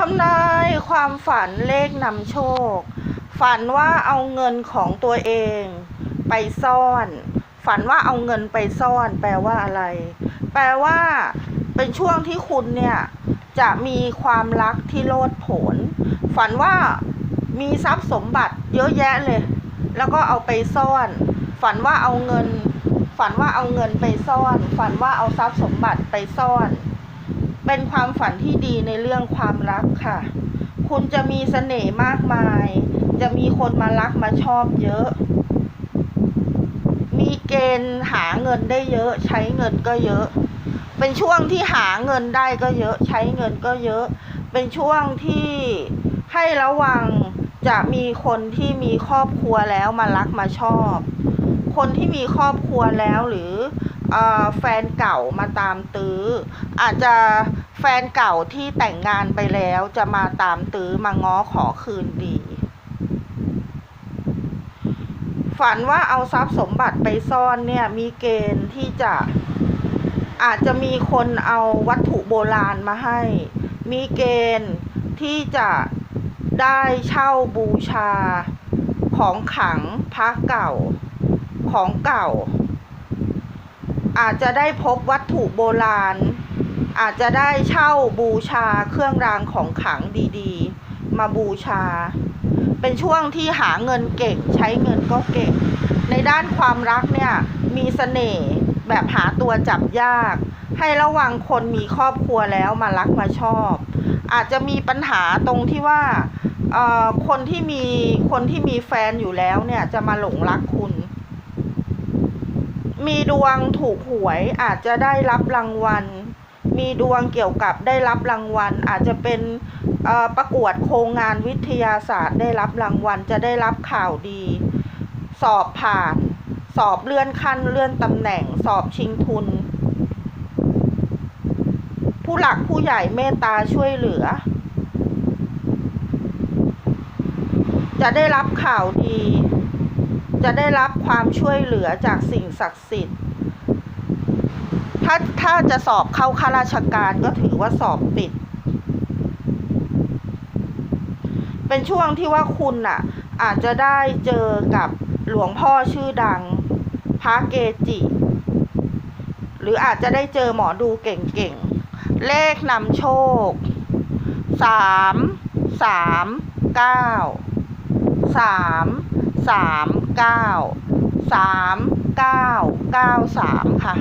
ทำนายความฝันเลขนำโชค ฝันว่าเอาเงินของตัวเองไปซ่อน ฝันว่าเอาเงินไปซ่อน แปลว่าอะไร แปลว่าเป็นช่วงที่คุณเนี่ยจะมีความรักที่โลดโผน ฝันว่ามีทรัพย์สมบัติเยอะแยะเลย แล้วก็เอาไปซ่อน ฝันว่าเอาเงิน ฝันว่าเอาเงินไปซ่อน ฝันว่าเอาทรัพย์สมบัติไปซ่อน เป็นความฝันที่ดีในเรื่องความรักค่ะ คุณจะมีเสน่ห์มากมาย จะมีคนมารักมาชอบเยอะ มีเกณฑ์หาเงินได้เยอะ ใช้เงินก็เยอะ เป็นช่วงที่หาเงินได้ก็เยอะ ใช้เงินก็เยอะ เป็นช่วงที่ให้ระวังจะมีคนที่มีครอบครัวแล้วมารักมาชอบ คนที่มีครอบครัวแล้วหรือเออ แฟนเก่ามาตามตื้อ อาจจะแฟนเก่าที่แต่งงานไปแล้วจะมาตามตื้อมาง้อขอคืนดี ฝันว่าเอาทรัพย์สมบัติไปซ่อนเนี่ย มีเกณฑ์ที่จะอาจจะมีคนเอาวัตถุโบราณมาให้ มีเกณฑ์ที่จะได้เช่าบูชาของขังพระเก่าของเก่า อาจจะได้พบวัตถุโบราณ อาจจะได้เช่าบูชาเครื่องรางของขลังดีๆ มาบูชา เป็นช่วงที่หาเงินเก่งใช้เงินก็เก่ง ในด้านความรักเนี่ยมีเสน่ห์แบบหาตัวจับยาก ให้ระวังคนมีครอบครัวแล้วมารักมาชอบ อาจจะมีปัญหาตรงที่ว่าคนที่มีคนที่มีแฟนอยู่แล้วเนี่ยจะมาหลงรักคุณ มีดวงถูกหวยอาจจะได้รับรางวัล มีดวงเกี่ยวกับได้รับรางวัล อาจจะเป็นประกวดโครงงานวิทยาศาสตร์ได้รับรางวัล จะได้รับข่าวดี สอบผ่าน สอบเลื่อนขั้นเลื่อนตำแหน่ง สอบชิงทุน ผู้หลักผู้ใหญ่เมตตาช่วยเหลือ จะได้รับข่าวดี จะได้รับความช่วยเหลือจากสิ่งศักดิ์สิทธิ์ ถ้าถ้าจะสอบเข้าข้าราชการก็ถือว่าสอบติด เป็นช่วงที่ว่าคุณน่ะ อาจจะได้เจอกับหลวงพ่อชื่อดัง พระเกจิ หรืออาจจะได้เจอหมอดูเก่งๆ เลขนำโชคสามสามเก้าสาม สามเก้าสามเก้าเก้าสามค่ะ